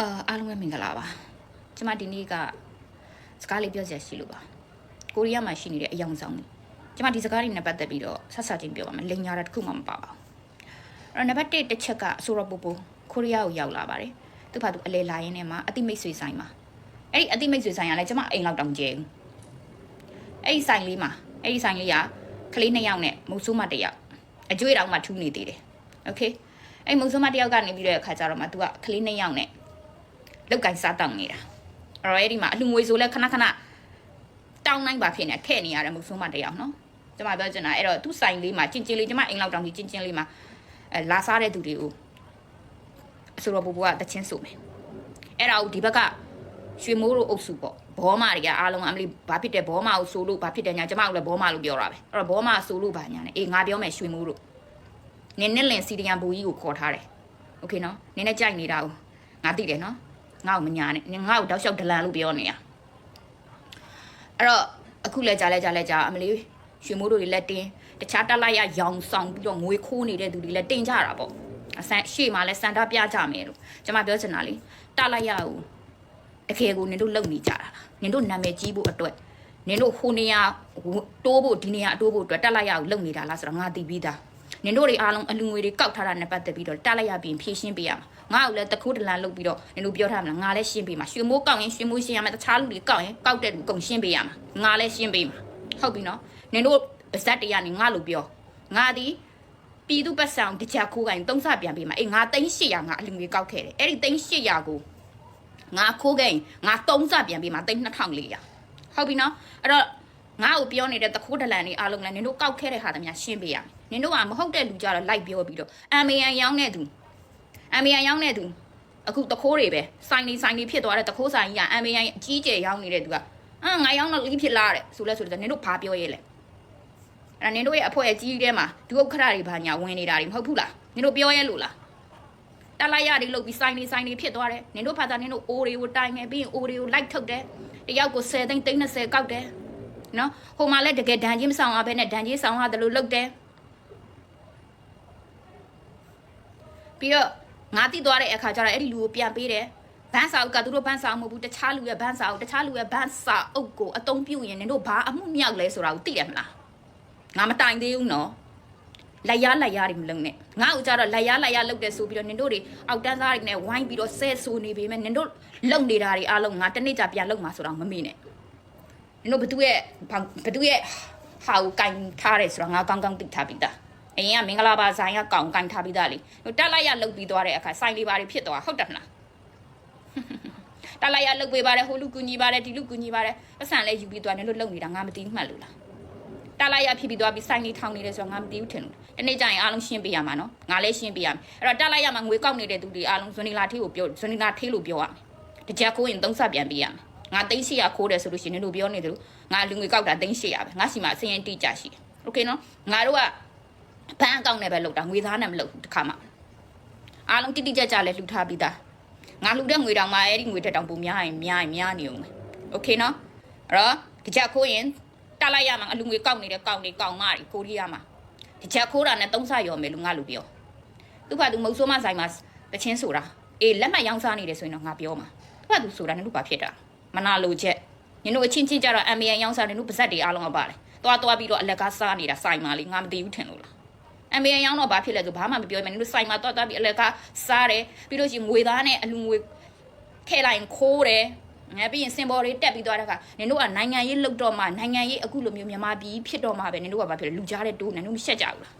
အာအားလုံးပဲမင်္ဂလာပါကျမဒီနေ့ကစကားလေးပြောစရာရှိလို့ပါကိုရီးယားမှာရှိနေတဲ့အယောင်ဆောင်လေးကျမဒီစကားလေးနဲ့ပတ်သက်ပြီးတော့ဆက်ဆက်ချင်းပြောပါမယ်လိန်ညာတာတစ်ခုမှမပါပါဘူးအဲ့တော့နံပါတ်1တစ်ချက်ကအဆိုရပူပူကိုရီးယားကိုရောက်လာပါတယ်သူ့ဘာသူအလဲလာရင်းနဲ့မှာအတိမိတ်ဆွေဆိုင်မှာအဲ့ဒီအတိမိတ်ဆွေဆိုင်ကလည်းကျမအိမ်လောက်တောင်ကျဲဘူးအဲ့ဒီဆိုင်လေးမှာအဲ့ဒီဆိုင်လေးကကလေးနှစ်ယောက်နဲ့မုတ်ဆိုးမတစ်ယောက်အကျွေးတောင်မှထူးနေသေးတယ်โอเคအဲ့မုတ်ဆိုးမတစ်ယောက်ကနေပြီးတော့အခါကျတော့မှ तू ကကလေးနှစ်ယောက်နဲ့ လောက်ကင်စားတောင်းနေတာအဲ့တော့အဲ့ဒီမှာအလှငွေဆိုလဲခဏခဏတောင်းနိုင်ပါဖြစ်နေထည့်နေရတယ်မဟုတ်ဆုံးမတရားနော်ကျွန်မပြောချင်တာအဲ့တော့သူ့ဆိုင်လေးမှာကျင်ကျင်လေးကျွန်မအိမ်လောက်တောင်ကြီးကျင်ကျင်လေးမှာအဲလာစားတဲ့သူတွေကိုအဆိုတော့ဘူဘူကတချင်းဆိုမယ်အဲ့ဒါကိုဒီဘက်ကရွှေမိုးတို့အုပ်စုပေါ့ဘောမတွေကအားလုံးအမလီဘာဖြစ်တယ်ဘောမကိုဆိုလို့ဘာဖြစ်တယ်ညာကျမကလည်းဘောမလို့ပြောတာပဲအဲ့တော့ဘောမဆိုလို့ဘာညာနဲ့အေးငါပြောမယ်ရွှေမိုးတို့နင်းနဲ့လင်စီတရန်ဘူကြီးကိုခေါ်ထားတယ်โอเคနော်နင်းနဲ့ကြိုက်နေတာကိုငါသိတယ်နော် ငါ့ကိုမညာနဲ့ငါ့ကိုတောက်လျှောက်ဒလန်လို့ပြောနေတာအဲ့တော့အခုလဲကြားလဲကြားလဲကြားအမလေးရွှေမိုးတို့တွေလက်တင်းတခြားတက်လိုက်ရရောင်ဆောင်ပြီးတော့ငွေခိုးနေတဲ့သူတွေလည်းတင်ကြတာပေါ့အဆန်ရှေ့မှာလဲစန်တာပြကြမယ်လို့ကျွန်မပြောချင်တာလေတက်လိုက်ရကိုတကယ်ကိုနင်တို့လုံနေကြတာလားနင်တို့နာမည်ကြီးဖို့အတွက်နင်တို့ဟိုနေရာတိုးဖို့ဒီနေရာအတိုးဖို့အတွက်တက်လိုက်ရကိုလုံနေတာလားဆိုတော့ငါသိပြီးသားနင်တို့တွေအားလုံးအလူငွေတွေကောက်ထားတာနဲ့ပတ်သက်ပြီးတော့တက်လိုက်ရပြင်ဖြည့်ရှင်းပေးရမှာ ငါ့ကိုလည်းတခိုးတလန်လုပ်ပြီးတော့နင်တို့ပြောထားမလားငါလည်းရှင်းပေးမှာရွှေမိုးကောက်ရင်ရွှေမိုးရှင်းရမယ်တခြားလူတွေကောက်ရင်ကောက်တဲ့လူကုန်ရှင်းပေးရမှာငါလည်းရှင်းပေးမှာဟုတ်ပြီနော်နင်တို့ပါဇက်တရနေငါလို့ပြောငါဒီပြည်သူပတ်ဆောင်တကြခိုးကိုင်းသုံးဆပြန်ပေးမှာအေးငါသိန်း800ငါအလူငွေကောက်ခဲ့တယ်အဲ့ဒီသိန်း800ကိုငါခိုးခဲ့ရင်ငါသုံးဆပြန်ပေးမှာသိန်း2400ဟုတ်ပြီနော်အဲ့တော့ငါ့ကိုပြောနေတဲ့တခိုးဒလန်တွေအားလုံးလည်းနင်တို့ကောက်ခဲ့တဲ့ဟာတည်းများရှင်းပေးရမယ်နင်တို့ကမဟုတ်တဲ့လူကြတော့လိုက်ပြောပြီးတော့ MAN ရောင်းတဲ့သူ MAN ရောင်းတဲ့သူအခုတခိုးတွေပဲဆိုင်နေဆိုင်နေဖြစ်သွားတဲ့တခိုးဆိုင်ကြီးက MAN အကြီးကျယ်ရောင်းနေတဲ့သူကအာငါရောင်းတော့လီးဖြစ်လာတဲ့ဆိုလဲဆိုတော့နင်တို့ဘာပြောရဲလဲအဲ့ဒါနင်တို့ရဲ့အဖွဲအကြီးထဲမှာဒုက္ခရတွေဘာညာဝင်နေတာတွေမဟုတ်ဘူးလားနင်တို့ပြောရဲလို့လားတက်လိုက်ရတွေလုတ်ပြီးဆိုင်နေဆိုင်နေဖြစ်သွားတယ်နင်တို့ဖာသာနင်တို့အိုးတွေကိုတိုင်နေပြီးရင်အိုးတွေကိုလိုက်ထုတ်တယ်တယောက်ကို10သိန်းသိန်း20ကောက်တယ်နော်ဟိုမှာလည်းတကယ်ဒဏ်ကြီးမဆောင်အောင်ပဲနဲ့ဒဏ်ကြီးဆောင်ရတယ်လို့လုတ်တယ် ပြီးတော့ငါတိသွားတဲ့အခါကျတော့အဲ့ဒီလူကိုပြန်ပေးတယ်ဘန်းစာအုပ်ကသူတို့ဘန်းစာအုပ်မဟုတ်ဘူးတခြားလူရဲ့ဘန်းစာအုပ်တခြားလူရဲ့ဘန်းစာအုပ်ကိုအသုံးပြုရင်နင်တို့ဘာအမှုမြောက်လဲဆိုတာကိုသိတယ်မလားငါမတိုင်သေးဘူးနော်လက်ရလက်ရတွေမလုံနဲ့ငါ့ကိုကြတော့လက်ရလက်ရလုတ်တယ်ဆိုပြီးတော့နင်တို့တွေအောက်တန်းသားတွေနဲ့ဝိုင်းပြီးတော့ဆဲဆိုနေပေမဲ့နင်တို့လုံနေတာတွေအားလုံးငါတနေ့ကြာပြန်လုံမှာဆိုတော့မမေ့နဲ့နင်တို့ဘသူရဲ့ဘသူရဲ့ဟာကိုကင်ထားတယ်ဆိုတော့ငါကောင်းကောင်းသိထားပြီးသား အရင်ကမင်္ဂလာပါဆိုင်ကကောင်းကင်ထားပြီးသားလေတက်လိုက်ရလုတ်ပြီးသွားတဲ့အခါဆိုင်လေးပါတွေဖြစ်သွားဟုတ်တယ်မလားတက်လိုက်ရလုတ်ပေးပါတယ်ဟိုလူကူညီပါတယ်ဒီလူကူညီပါတယ်ပတ်စံလဲယူပြီးသွားတယ်လို့လုံနေတာငါမသိမှတ်လို့လားတက်လိုက်ရဖြစ်ပြီးသွားပြီးဆိုင်လေးထောင်နေတယ်ဆိုတော့ငါမသိဘူးထင်လို့တနေ့ကျရင်အားလုံးရှင်းပေးရမှာနော်ငါလည်းရှင်းပေးရမယ်အဲ့တော့တက်လိုက်ရမှာငွေကောက်နေတဲ့သူတွေအားလုံးဇွန်နီလာထေးကိုပြောဇွန်နီလာထေးလို့ပြောရမယ်တကြခိုးရင်သုံးဆပြန်ပေးရမယ်ငါသိန်း800ခိုးတယ်ဆိုလို့ရှိရင်တို့ပြောနေတယ်လို့ငါလူငွေကောက်တာသိန်း800ပဲငါစီမှာအစရင်တိကျရှိတယ်โอเคနော်ငါတို့က ဘဏ်အကောင့်နဲ့ပဲလုပ်တာငွေသားနဲ့မလုပ်ဘူးတစ်ခါမှအားလုံးတိတိကျကျလဲလှူထားပြီးသားငါလှူတဲ့ငွေတောင်မှအဲ့ဒီငွေတက်တောင်ပုံများရင်များရင်များနေအောင်မယ်โอเคနော်အဲ့တော့တကြခိုးရင်တက်လိုက်ရမှာအလူငွေကောက်နေတဲ့ကောက်နေကောက်မတွေကိုရီးယားမှာတကြခိုးတာနဲ့သုံးဆရော်မယ်လို့ငါလူပြောသူကသူမုတ်ဆိုးမဆိုင်မှာတချင်းဆိုတာအေးလက်မှတ်ရောင်းစားနေတယ်ဆိုရင်တော့ငါပြောမှာသူကသူဆိုတာနဲ့လူပါဖြစ်တာမနာလိုချက်ညတို့အချင်းချင်းကြတော့ MAN ရောင်းစားနေတို့ပါဇက်တွေအားလုံးကပါတယ်သွားသွားပြီးတော့အလကားစားနေတာဆိုင်မာလေးငါမသိဘူးထင်လို့လား အမေရောင်းတော့ဘာဖြစ်လဲဆိုဘာမှမပြောဘူးမင်းတို့ဆိုင်မှာတော့တော့ပြီးအလကားစားတယ်ပြီးလို့ရှိရင်ငွေသားနဲ့အလူငွေခဲလိုက်ခိုးတယ်ငါပြီးရင်စင်ဘော်တွေတက်ပြီးသွားတဲ့အခါနင်တို့ကနိုင်ငံရေးလှုပ်တော့မှနိုင်ငံရေးအခုလိုမျိုးမြန်မာပြည်ဖြစ်တော့မှပဲနင်တို့ကဘာဖြစ်လဲလူကြားတဲ့တိုးနင်တို့မရှက်ကြဘူးလား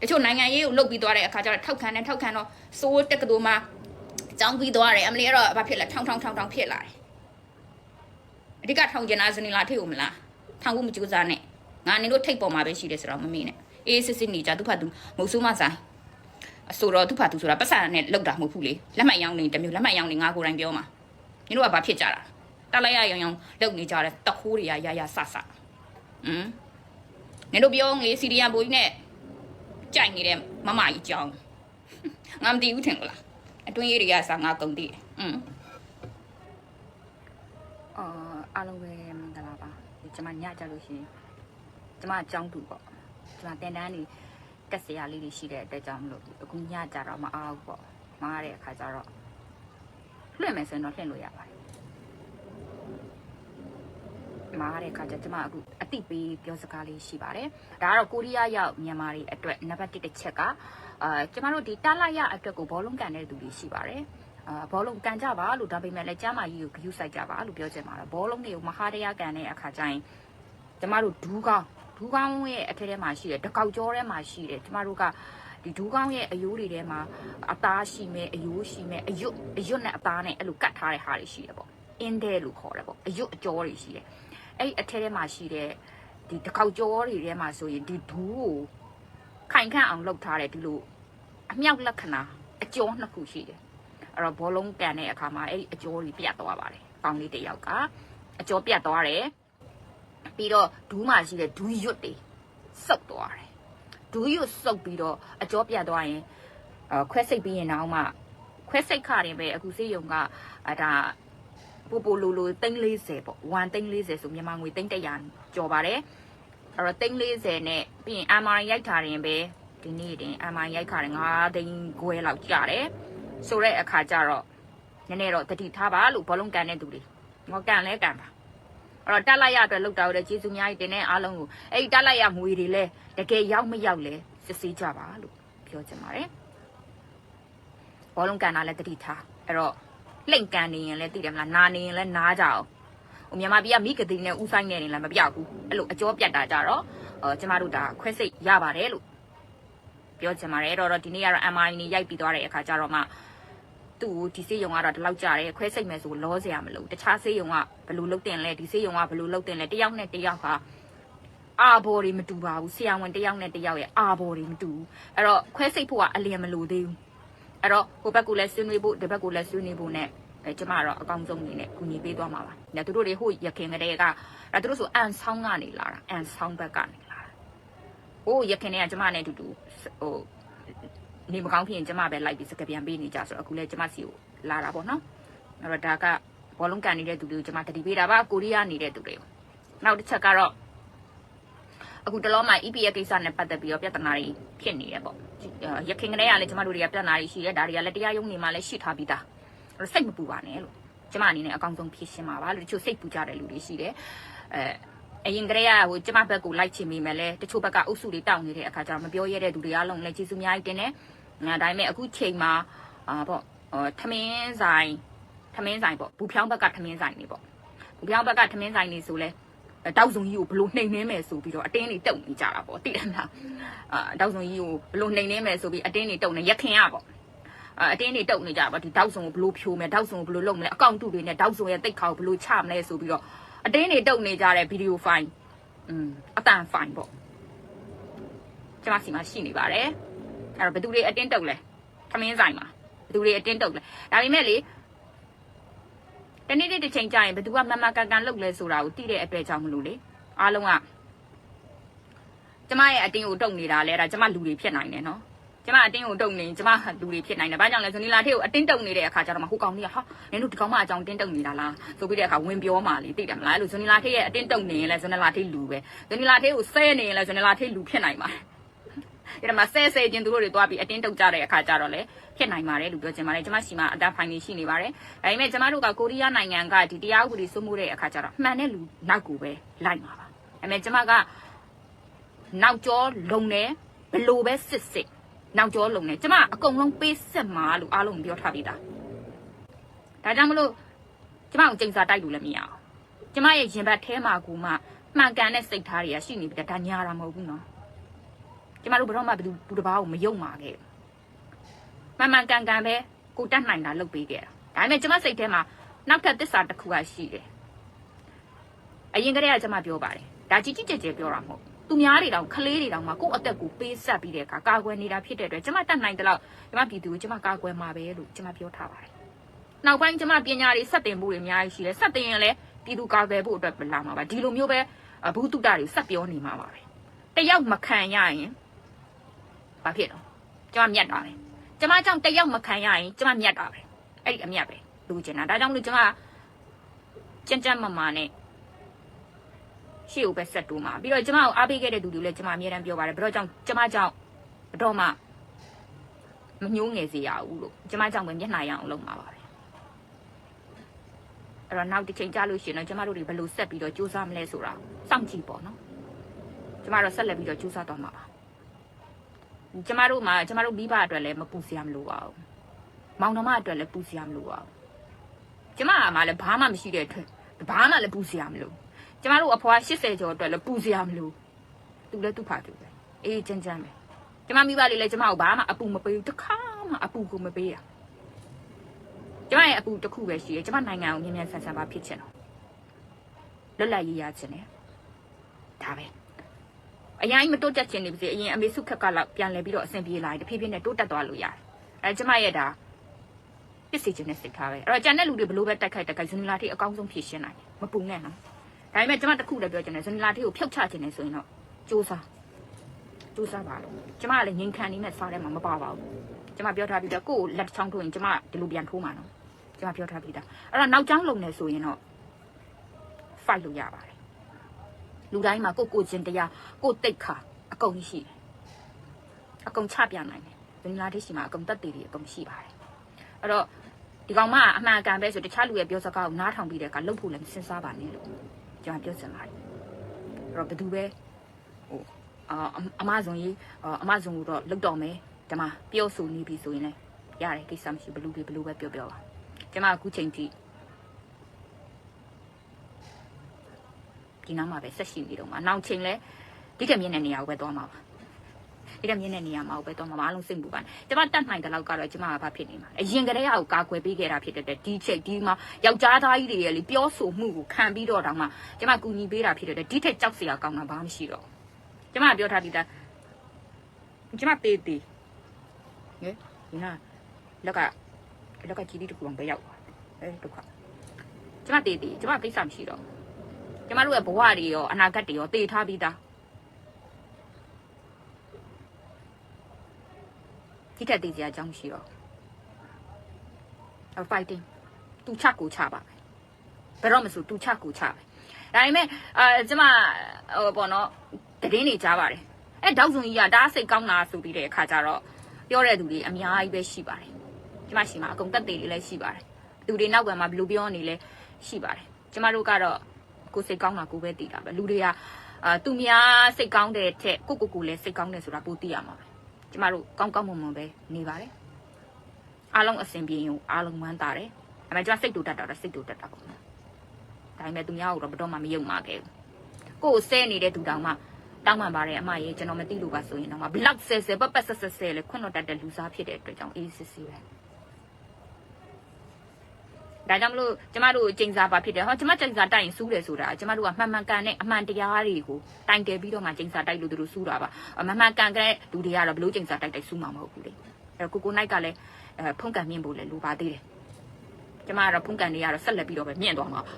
တချို့နိုင်ငံရေးကိုလှုပ်ပြီးသွားတဲ့အခါကျတော့ထောက်ခံတယ်ထောက်ခံတော့စိုးတက်ကတူမှာကြောင်းပြီးသွားတယ်အမလီကတော့ဘာဖြစ်လဲထောင်ထောင်ထောင်ထောင်ဖြစ်လာတယ်အဓိကထောင်ကျင်တာစနေလာထိတ်ကိုမလားထောင်ဖို့မကြိုးစားနဲ့ငါနင်တို့ထိတ်ပေါ်မှာပဲရှိတယ်ဆိုတော့မမေ့နဲ့ အေးစစ်စစ်နေကြသူဖတ်သူမုတ်ဆိုးမဆိုင်အဆိုတော့သူဖတ်သူဆိုတာပတ်စံနဲ့လောက်တာမဟုတ်ဘူးလေလက်မှတ်ရောင်းနေတမျိုးလက်မှတ်ရောင်းနေငါကိုယ်တိုင်ပြောမှာနင်တို့ကဘာဖြစ်ကြတာတက်လိုက်ရရောင်ရောင်လောက်နေကြတဲ့တခိုးတွေကရရဆဆဟမ်နင်တို့ပြောငေးစီရီယံဘိုးကြီးနဲ့ကြိုက်နေတဲ့မမကြီးကြောင်းငါမသိဘူးထင်လို့လားအတွင်းရေးတွေကစာငါကုန်တည်อืมအော်အားလုံးပဲမင်္ဂလာပါဒီကျွန်မညကြလို့ရှိရင်ကျွန်မအကြောင်းတူပေါ့ ကျွန်မတင်တန်းနေတက်စရာလေးတွေရှိတဲ့အတွက်ကြောင့်မလို့အခုညကြတော့မအားဘူးပေါ့မအားတဲ့အခါကျတော့လွှင့်မယ်ဆိုရင်တော့လွှင့်လို့ရပါတယ်မားတဲ့ခါကျကျမအခုအတိပေးပြောစကားလေးရှိပါတယ်ဒါကတော့ကိုရီးယားရောက်မြန်မာတွေအတွက်နံပါတ်1တစ်ချက်ကအာကျမတို့ဒီတာလာရအတွက်ကိုဘောလုံးကန်တဲ့သူတွေရှိပါတယ်အာဘောလုံးကန်ကြပါလို့ဒါပေမဲ့လည်းကျမကြီးကိုဂယူဆိုင်ကြပါလို့ပြောချင်ပါတယ်ဘောလုံးတွေကိုမဟာတရားကန်တဲ့အခါကျရင်ကျမတို့ဒူးကောင်း ဒူးကောင်းရဲ့အထက်ထဲမှာရှိတယ်တကောက်ကျောထဲမှာရှိတယ်ကျမတို့ကဒီဒူးကောင်းရဲ့အယိုးတွေထဲမှာအသားရှိမယ်အယိုးရှိမယ်အယွတ်အယွတ်နဲ့အသားနဲ့အဲ့လိုကတ်ထားတဲ့ဟာတွေရှိတယ်ပေါ့အင်းတဲ့လို့ခေါ်တယ်ပေါ့အယွတ်အကျော်တွေရှိတယ်အဲ့ဒီအထက်ထဲမှာရှိတဲ့ဒီတကောက်ကျောတွေထဲမှာဆိုရင်ဒီဒူးကိုခိုင်ခန့်အောင်လုပ်ထားတယ်ဒီလိုအမြောက်လက္ခဏာအကျော်နှစ်ခုရှိတယ်အဲ့တော့ဘောလုံးကန်တဲ့အခါမှာအဲ့ဒီအကျော်တွေပြတ်သွားပါတယ်ကောင်းလေးတစ်ယောက်ကအကျော်ပြတ်သွားတယ် ပြီးတော့ဒူးမှရှိတဲ့ဒူးရွတ်တွေစုပ်သွားတယ်ဒူးရွတ်စုပ်ပြီးတော့အကျော်ပြတ်သွားရင်အခွဲစိတ်ပြီးရင်တော့မှခွဲစိတ်ခရင်ပဲအခုစေးရုံကအဒါပူပူလူလူ340ပေါ့1 340ဆိုမြန်မာငွေ300ကျော်ပါတယ်အဲ့တော့340နဲ့ပြီးရင် MR ရိုက်ထားရင်ပဲဒီနေ့တင် MR ရိုက်ခါတယ်9သိန်းခွဲလောက်ကျတယ်ဆိုတဲ့အခါကျတော့နည်းနည်းတော့တတိထားပါလို့ဘောလုံးကန်တဲ့သူတွေငေါကန်လဲကန်ပါ အဲ့တော့တက်လိုက်ရအတွက်လောက်တာတော့ကျေးဇူးများကြီးတင်တဲ့အားလုံးကိုအဲ့ဒီတက်လိုက်ရငွေတွေလဲတကယ်ရောက်မရောက်လဲစစ်ဆေးကြပါလို့ပြောချင်ပါတယ်ဘောလုံးကန်တာလဲတတိထားအဲ့တော့လှိမ့်ကန်နေရင်လဲသိတယ်မလားနာနေရင်လဲနားကြအောင်ဟိုမြန်မာပြည်ကမိကတိနဲ့ဥဆိုင်နေရင်လည်းမပြောက်ဘူးအဲ့လိုအကျော်ပြတ်တာကြတော့အော်ကျမတို့ဒါခွဲစိတ်ရပါတယ်လို့ပြောချင်ပါတယ်အဲ့တော့ဒီနေ့ကတော့ MI နေရိုက်ပြီးသွားတဲ့အခါကျတော့မှ သူ့ကိုဒီစေးရုံကတော့ဒီလောက်ကြတယ်ခွဲစိတ်မယ်ဆိုလောစရာမလိုတခြားစေးရုံကဘယ်လိုလုပ်တင်လဲဒီစေးရုံကဘယ်လိုလုပ်တင်လဲတယောက်နဲ့တယောက်ကအာဘော်တွေမတူပါဘူးဆရာဝန်တယောက်နဲ့တယောက်ရဲ့အာဘော်တွေမတူဘူးအဲ့တော့ခွဲစိတ်ဖို့ကအလျင်မလိုသေးဘူးအဲ့တော့ဟိုဘက်ကလည်းဆွေးနွေးဖို့ဒီဘက်ကလည်းဆွေးနွေးဖို့ ਨੇ အဲကျမကတော့အကောင်းဆုံးအနေနဲ့ကူညီပေးသွားမှာပါ။ညသူတို့တွေဟိုရခင်ကလေးကအဲသူတို့ဆိုအန်ဆောင်းကနေလာတာအန်ဆောင်းဘက်ကနေလာတာ။ဟိုရခင်တွေကကျမနဲ့အတူတူဟို နေမကောင်းဖြစ်ရင်ကျမပဲလိုက်ပြီးစကပြန်ပေးနေကြဆိုတော့အခုလဲကျမစီကိုလာတာပေါ့နော်။အဲ့တော့ဒါကဘောလုံးကန်နေတဲ့သူတွေကိုကျမတတိပေးတာပါကိုရီးယားနေတဲ့သူတွေကို။နောက်တစ်ချက်ကတော့အခုတလောမှာ EPA ကိစ္စနဲ့ပတ်သက်ပြီးတော့ပြဿနာတွေဖြစ်နေတယ်ပေါ့။ရခင်ကလေးကလည်းကျမတို့တွေကပြဿနာတွေရှိတယ်ဒါတွေကလည်းတရားရုံးနေမှာလည်းရှိထားပြီးသား။စိတ်မပူပါနဲ့လို့ကျမအနေနဲ့အကောင်းဆုံးဖြည့်ရှင်းပါပါလို့တချို့စိတ်ပူကြတဲ့လူတွေရှိတယ်အဲအရင်ကတည်းကဟိုကျမဘက်ကိုလိုက်ချင်မိမယ်လဲတချို့ဘက်ကအုပ်စုတွေတောက်နေတဲ့အခါကျတော့မပြောရတဲ့သူတွေအားလုံးလည်းကျေးဇူးအများကြီးတင်တယ် ငါဒါပေမဲ့အခုချိန်မှာအာပေါ့ထမင်းဆိုင်ထမင်းဆိုင်ပေါ့ဘူဖြောင်းဘက်ကထမင်းဆိုင်နေပေါ့ဘူဖြောင်းဘက်ကထမင်းဆိုင်နေဆိုလဲတောက်စုံကြီးကိုဘလို့နှိမ်နှင်းမယ်ဆိုပြီးတော့အတင်းတွေတုတ်နေကြတာပေါ့သိတယ်မလားအာတောက်စုံကြီးကိုဘလို့နှိမ်နှင်းမယ်ဆိုပြီးအတင်းတွေတုတ်နေရခင်ရပေါ့အတင်းတွေတုတ်နေကြပါဒီတောက်ဆုံကိုဘလို့ဖြိုးမယ်တောက်ဆုံကိုဘလို့လုပ်မလဲအကောင့်တူတွေနဲ့တောက်ဆုံရဲ့တိတ်ခါကိုဘလို့ချမလဲဆိုပြီးတော့အတင်းတွေတုတ်နေကြတဲ့ဗီဒီယိုဖိုင်อืมအတန်ဖိုင်ပေါ့ကျွန်မစီမှာရှိနေပါတယ် အဲ့တော့ဘယ်သူတွေအတင်းတုတ်လဲခမင်းဆိုင်မှာဘယ်သူတွေအတင်းတုတ်လဲဒါပေမဲ့လေတနေ့တစ်ချိန်ကြာရင်ဘယ်သူကမမကန်ကန်လုပ်လဲဆိုတာကိုသိတဲ့အတွက်ကြောင့်မလို့လေအားလုံးကကျမရဲ့အတင်းကိုတုတ်နေတာလဲဒါကျမလူတွေဖြစ်နိုင်တယ်နော်ကျမအတင်းကိုတုံနေကျမလူတွေဖြစ်နိုင်တယ်။ဘာကြောင့်လဲဆိုနီလာထေးကိုအတင်းတုံနေတဲ့အခါကျတော့မှဟိုကောင်ကြီးကဟာနင်တို့ဒီကောင်မအကြောင်းတင်းတုံနေတာလားဆိုပြီးတဲ့အခါဝင်ပြောမှလေသိတယ်မလားအဲ့လိုဇွန်နီလာထေးရဲ့အတင်းတုံနေရင်လဲဇွန်နီလာထေးလူပဲဇွန်နီလာထေးကိုဆဲနေရင်လဲဇွန်နီလာထေးလူဖြစ်နိုင်ပါတယ်။ ဒါမှဆဲဆဲချင်းသူတို့တွေသွားပြီးအတင်းတုံကြတဲ့အခါကျတော့လေဖြစ်နိုင်ပါတယ်လို့ပြောချင်ပါတယ်။ကျမရှိမှအတန်းဖိုင်နေရှိနေပါတယ်။ဒါပေမဲ့ကျမတို့ကကိုရီးယားနိုင်ငံကဒီတရားဥပဒေစိုးမိုးတဲ့အခါကျတော့မှန်တဲ့လူနောက်ကိုပဲလိုက်မှာပါ။ဒါပေမဲ့ကျမကနောက်ကျောလုံနေဘလို့ပဲစစ်စစ်နောက်ကျောလုံးနဲ့ကျမအကုန်လုံးပေးဆက်မှာလို့အားလုံးပြောထားပြီးသားဒါကြောင့်မလို့ကျမကိုချိန်စာတိုက်လို့လည်းမရအောင်ကျမရဲ့ရင်ဘတ်ထဲမှာကူမှမှန်ကန်တဲ့စိတ်ထားတွေကရှိနေပြီဒါညာတာမဟုတ်ဘူးနော် ကျမတို့ဘယ်တော့မှဘယ်သူဘူးတစ်ပါးကိုမယုံပါခဲ့မှန်မှန်ကန်ကန်ပဲကိုတတ်နိုင်တာလုပ်ပေးခဲ့တာဒါပေမဲ့ကျမစိတ်ထဲမှာနောက်ထပ်သစ္စာတစ်ခုကရှိတယ်အရင်ကတည်းကကျမပြောပါတယ်ဒါကြီးကြီးကျယ်ကျယ်ပြောတာမဟုတ်သူများတွေတောင်ခလေးတွေတောင်မှကိုယ့်အသက်ကိုပေးဆက်ပြီးတဲ့အခါကာကွယ်နေတာဖြစ်တဲ့အတွက်ကျမတတ်နိုင်တဲ့လောက်ကျမပြည်သူကိုကျမကာကွယ်မှာပဲလို့ကျမပြောထားပါတယ်။နောက်ပိုင်းကျမပညာတွေဆက်တင်ဖို့တွေအများကြီးရှိတယ်။ဆက်တင်ရင်လည်းပြည်သူကာကွယ်ဖို့အတွက်လာမှာပါ။ဒီလိုမျိုးပဲဘူးတုတတွေဆက်ပြောနေမှာပါပဲ။တယောက်မခံရရင် ဘာဖြစ်တော့ကျမမြတ်တာပဲ။ကျမကြောင့်တယောက်မခံရရင်ကျမမြတ်တာပဲ။အဲ့ဒီအမြတ်ပဲလူကျင်တာ။ဒါကြောင့်မလို့ကျမကြမ်းကြမ်းမမာနဲ့ရှေ့ကိုပဲဆက်တိုးမှာပြီးတော့ကျမကိုအားပေးခဲ့တဲ့သူတွေလည်းကျမအမြဲတမ်းပြောပါတယ်ဘယ်တော့ကြောင့်ကျမကြောင့်ဘယ်တော့မှမညှိုးငယ်စေရဘူးလို့ကျမကြောင့်ပဲမျက်နှာရအောင်လုပ်မှာပါပဲအဲ့တော့နောက်တစ်ချိန်ကြာလို့ရှိရင်တော့ကျမတို့တွေဘယ်လိုဆက်ပြီးတော့စူးစမ်းမလဲဆိုတာစောင့်ကြည့်ပေါ့နော်ကျမတို့ဆက်လက်ပြီးတော့စူးစမ်းသွားမှာပါ ကျမတို့မှာကျမတို့မိဘအတွက်လည်းမပူစရာမလိုပါဘူးမောင်နှမအတွက်လည်းပူစရာမလိုပါဘူးကျမကမှလည်းဘာမှမရှိတဲ့အတွက်ဘာမှလည်းပူစရာမလိုကျမတို့အဖွား80ကျော်အတွက်လည်းပူစရာမလိုသူလည်းသူ့ဖာသူပဲအေးချမ်းချမ်းပဲကျမမိဘလေးလည်းကျမကိုဘာမှအပူမပေးဘူးတစ်ခါမှအပူကိုမပေးတာကျမရဲ့အပူတစ်ခုပဲရှိတယ်ကျမနိုင်ငံကိုမြင်မြန်ဆန်ဆန်ပါဖြစ်ချင်တော့လွတ်လပ်ရေးရချင်တယ်ဒါပဲ အရင်မတိုးတက်ချင်နေပါစေအရင်အမေစုခက်ကလောက်ပြန်လဲပြီးတော့အဆင်ပြေလာရင်တဖြည်းဖြည်းနဲ့တိုးတက်သွားလို့ရတယ်အဲကျမရဲ့ဒါပစ္စည်းချင်းနဲ့စိတ်ထားပဲအဲ့တော့ကျန်တဲ့လူတွေဘလို့ပဲတိုက်ခိုက်တိုက်ခိုက်ဇနီလာတိအကောင်းဆုံးဖြည့်ရှင်းနိုင်တယ်မပူနဲ့နော်ဒါပေမဲ့ကျမတခုလည်းပြောချင်တယ်ဇနီလာတိကိုဖျောက်ချခြင်းနေဆိုရင်တော့စူးစားစူးစားပါလို့ကျမကလည်းငင်ခံနေမဲ့စားထဲမှာမပါပါဘူးကျမပြောထားပြီးတော့ကိုယ့်ကိုလက်ချောင်းထိုးရင်ကျမဒီလိုပြန်ထိုးမှာနော်ကျမပြောထားပြီးသားအဲ့တော့နောက်ကျောင်းလုံနေဆိုရင်တော့ fight လို့ရပါတယ် လူတိုင်းမှာကိုယ့်ကိုယ်ချင်းတရားကိုယ်တိတ်ခါအကုန်ရှိတယ်အကုန်ချပြနိုင်တယ်ဇနီလာတိရှိမှာအကုန်တက်တည်တွေအကုန်ရှိပါတယ်အဲ့တော့ဒီကောင်မအမှန်ကန်ပဲဆိုတခြားလူရဲ့ပြောစကားကိုနားထောင်ပြီးတဲ့အခါလှုပ်ဖို့လည်းမစဉ်းစားပါနဲ့လို့ကျွန်တော်ပြောချင်ပါတယ်အဲ့တော့ဘယ်သူပဲဟိုအာအမဇွန်ကြီးအမဇွန်ကိုတော့လုတ်တော်မယ်ဒီမှာပြောဆိုနေပြီဆိုရင်လည်းရတယ်ကိစ္စမရှိဘလူတွေဘလူပဲပြောပြောပါကျွန်မအခုချိန်ထိ ဒီနားမှာပဲဆက်ရှိနေတော့မှာနောက်ချိန်လဲဒီကမြင်တဲ့နေရာကိုပဲသွားမှာပါဒီကမြင်တဲ့နေရာမှာပဲသွားမှာပါအားလုံးစိတ်ပူပါနဲ့ကျမတတ်နိုင်တဲ့လောက်ကတော့ကျမကဘာဖြစ်နေမှာအရင်ကတည်းကကိုကာကွယ်ပေးခဲ့တာဖြစ်တဲ့ဒီချိန်ဒီမှာယောက်ျားသားကြီးတွေရဲ့လေပြောဆိုမှုကိုခံပြီးတော့တောင်မှကျမကူညီပေးတာဖြစ်တဲ့ဒီထက်ကြောက်စရာကောင်းတာဘာမှမရှိတော့ကျမပြောထားပြီးသားကျမတေးတေးဟဲ့ဒီနာလက်ကလက်ကကြီးဒီတကူအောင်ပဲရောက်သွားအဲဒုက္ခကျမတေးတေးကျမကိစ္စမရှိတော့ ကျမတို့ရဲ့ဘဝတွေရောအနာဂတ်တွေရောတေးထားပြီးသားဒီထက်တေးစရာအကြောင်းမရှိတော့အ fighting သူချကိုချပါပဲဘယ်တော့မှဆိုသူချကိုချပဲဒါပေမဲ့အာကျမဟိုပေါ့နော်တည်င်းနေကြပါတယ်အဲတောက်စုံကြီးကဒါစိတ်ကောင်းတာဆိုပြီးတဲ့အခါကျတော့ပြောတဲ့သူတွေအများကြီးပဲရှိပါတယ်ကျမရှိမှာအကုန်တက်သေးလေးလည်းရှိပါတယ်သူတွေနောက်ကမှဘယ်လိုပြောနေလဲရှိပါတယ်ကျမတို့ကတော့ ကိုယ်စိတ်ကောင်းတာကိုပဲသိတာပဲလူတွေကအာသူများစိတ်ကောင်းတဲ့ထက်ကိုကိုကိုလည်းစိတ်ကောင်းတယ်ဆိုတာပိုသိရမှာပဲကျမတို့ကောင်းကောင်းမွန်မွန်ပဲနေပါတယ်အားလုံးအဆင်ပြေရင်အားလုံးဝမ်းသာတယ်အမေကျမစိတ်တူတတ်တာတော့စိတ်တူတတ်တာပေါ့နော်ဒါပေမဲ့သူများကတော့ဘယ်တော့မှမယုံပါခဲ့ဘူးကိုယ်ဆဲနေတဲ့သူတောင်မှတောင်းပန်ပါတယ်အမရေကျွန်တော်မသိလို့ပါဆိုရင်တော့ဘလောက်ဆဲဆဲပတ်ပတ်ဆက်ဆက်ဆဲလေခွန့်တော့တတ်တဲ့လူစားဖြစ်တဲ့အတွက်ကြောင့်အေးစစ်စစ်ပဲ ဒါကြောင့်မလို့ကျမတို့ကျိန်စာပါဖြစ်တယ်ဟောကျမကျိန်စာတိုက်ရင်စူးတယ်ဆိုတာကျမတို့ကမှန်မှန်ကန်တဲ့အမှန်တရားတွေကိုတိုင်တယ်ပြီးတော့မှကျိန်စာတိုက်လို့သူတို့စူးတာပါမမှန်ကန်တဲ့လူတွေကတော့ဘလို့ကျိန်စာတိုက်တိုက်စူးမှာမဟုတ်ဘူးလေအဲကိုကိုနိုင်ကလည်းအဲဖုန်ကန်မြင့်ဖို့လည်းလိုပါသေးတယ်ကျမကတော့ဖုန်ကန်တွေကတော့ဆက်လက်ပြီးတော့ပဲမြင့်သွားမှာပါ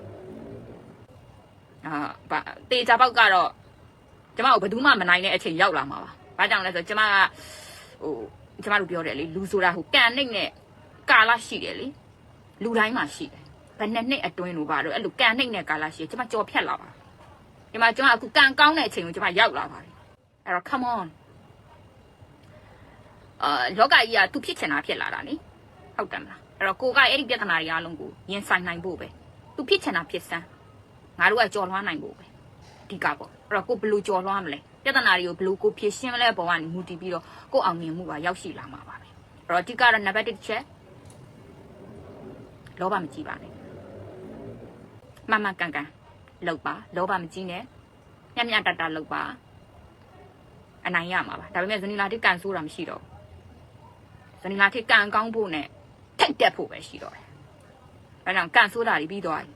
အာဗတေချာပေါက်ကတော့ကျမကိုဘယ်သူမှမနိုင်တဲ့အချိန်ရောက်လာမှာပါဘာကြောင့်လဲဆိုကျမကဟိုကျမတို့ပြောတယ်လေလူဆိုတာဟိုကန်နှိမ့်နဲ့ကာလရှိတယ်လေ လူတိုင်းမှာရှိတယ်ဘယ်နှစ်နှစ်အတွင်းလို့ပါတော့အဲ့လိုကန်နှိမ့်နဲ့ကာလရှိတယ်ကျမကြော်ဖြတ်လာပါကျမကျမအခုကန်ကောင်းတဲ့အချိန်ကိုကျမရောက်လာပါတယ်အဲ့တော့ come on အာလောကကြီးကသူဖြစ်ချင်တာဖြစ်လာတာလေဟုတ်တယ်မလားအဲ့တော့ကိုကအဲ့ဒီပြဿနာတွေအားလုံးကိုရင်ဆိုင်နိုင်ဖို့ပဲသူဖြစ်ချင်တာဖြစ်စမ်းငါတို့ကကြော်လွှားနိုင်ဖို့ပဲအဓိကပေါ့အဲ့တော့ကိုဘယ်လိုကြော်လွှားမလဲပြဿနာတွေကိုဘယ်လိုကိုဖြေရှင်းမလဲပေါ်ကနေမူတည်ပြီးတော့ကိုအောင်မြင်မှုကရောက်ရှိလာမှာပါပဲအဲ့တော့အဓိကတော့နံပါတ်1ချက် လောဘမကြီးပါနဲ့မမကန်ကန်လောက်ပါလောဘမကြီးနဲ့ညံ့ညံ့တတလောက်ပါအနိုင်ရမှာပါဒါပေမဲ့ဇနီလာတိကန်ဆိုးတာမရှိတော့ဇနီလာတိကန်ကောင်းဖို့နဲ့ထက်တက်ဖို့ပဲရှိတော့တယ်အဲကြောင့်ကန်ဆိုးတာတွေပြီးသွားပြီ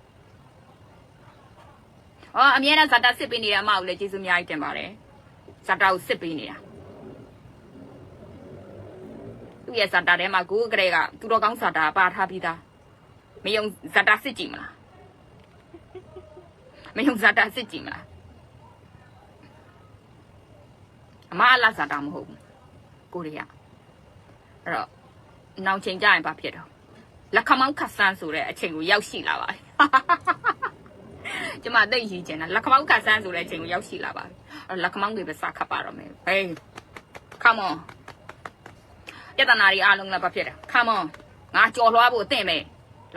အော်အမြဲတမ်းဇာတာစစ်ပေးနေတဲ့အမကိုလည်းကျေးဇူးအများကြီးတင်ပါတယ်ဇာတာကိုစစ်ပေးနေတာသူ့ရဲ့ဇာတာထဲမှာကိုယ်ကလေးကသူတော်ကောင်းဇာတာပါထားပြီးသား မယုံဇာတာစစ်ကြည့်မလားမယုံဇာတာစစ်ကြည့်မလားအမအလားဇာတာမဟုတ်ဘူးကိုရီးယားအဲ့တော့နောက်ချိန်ကျရင်ဘာဖြစ်တော့လက်ခမောင်းခတ်ဆန်းဆိုတဲ့အချိန်ကိုရောက်ရှိလာပါပြီကျမသိရည်ကျင်တာလက်ခမောင်းခတ်ဆန်းဆိုတဲ့အချိန်ကိုရောက်ရှိလာပါပြီအဲ့လက်ခမောင်းတွေပဲစခတ်ပါတော့မယ်ဟေး come on ပြဿနာတွေအားလုံးလည်းဘာဖြစ်တယ် come on ငါကြော်လွှားဖို့အသင့်ပဲ